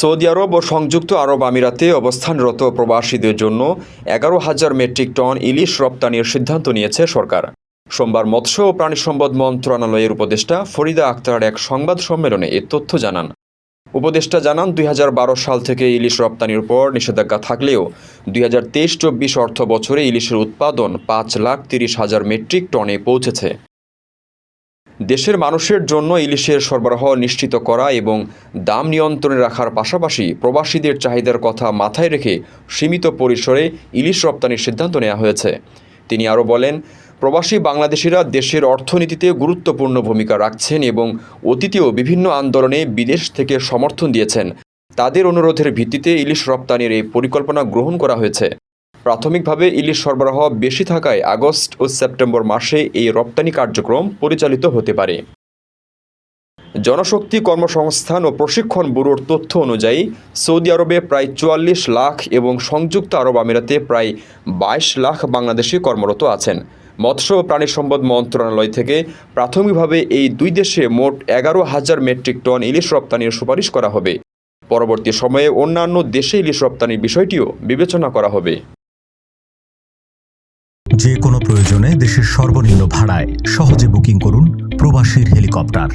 Saudi আরব ও সংযুক্ত আরব আমিরাতে অবস্থানরত প্রবাসীদের জন্য এগারো হাজার মেট্রিক টন ইলিশ রপ্তানির সিদ্ধান্ত নিয়েছে সরকার। সোমবার মৎস্য ও প্রাণী সম্পদ মন্ত্রণালয়ের উপদেষ্টা ফরিদা আক্তার এক সংবাদ সম্মেলনে এ তথ্য জানান। উপদেষ্টা জানান, দুই হাজার বারো সাল থেকে ইলিশ রপ্তানির উপর নিষেধাজ্ঞা থাকলেও দুই হাজার তেইশ চব্বিশ অর্থ বছরে ইলিশের উৎপাদন পাঁচ লাখ তিরিশ হাজার মেট্রিক টনে পৌঁছেছে। দেশের মানুষের জন্য ইলিশের সরবরাহ নিশ্চিত করা এবং দাম নিয়ন্ত্রণে রাখার পাশাপাশি প্রবাসীদের চাহিদার কথা মাথায় রেখে সীমিত পরিসরে ইলিশ রপ্তানির সিদ্ধান্ত নেওয়া হয়েছে। তিনি আরও বলেন, প্রবাসী বাংলাদেশিরা দেশের অর্থনীতিতে গুরুত্বপূর্ণ ভূমিকা রাখছেন এবং অতীতেও বিভিন্ন আন্দোলনে বিদেশ থেকে সমর্থন দিয়েছেন। তাদের অনুরোধের ভিত্তিতে ইলিশ রপ্তানির এই পরিকল্পনা গ্রহণ করা হয়েছে। প্রাথমিকভাবে ইলিশ সরবরাহ বেশি থাকায় আগস্ট ও সেপ্টেম্বর মাসে এই রপ্তানি কার্যক্রম পরিচালিত হতে পারে। জনশক্তি কর্মসংস্থান ও প্রশিক্ষণ ব্যুরোর তথ্য অনুযায়ী, সৌদি আরবে প্রায় চুয়াল্লিশ লাখ এবং সংযুক্ত আরব আমিরাতে প্রায় বাইশ লাখ বাংলাদেশি কর্মরত আছেন। মৎস্য ও প্রাণী সম্পদ মন্ত্রণালয় থেকে প্রাথমিকভাবে এই দুই দেশে মোট এগারো হাজার মেট্রিক টন ইলিশ রপ্তানির সুপারিশ করা হবে। পরবর্তী সময়ে অন্যান্য দেশে ইলিশ রপ্তানির বিষয়টিও বিবেচনা করা হবে। যে কোনো প্রয়োজনে দেশের সর্বনিম্ন ভাড়ায় সহজে বুকিং করুন প্রবাসীর হেলিকপ্টার।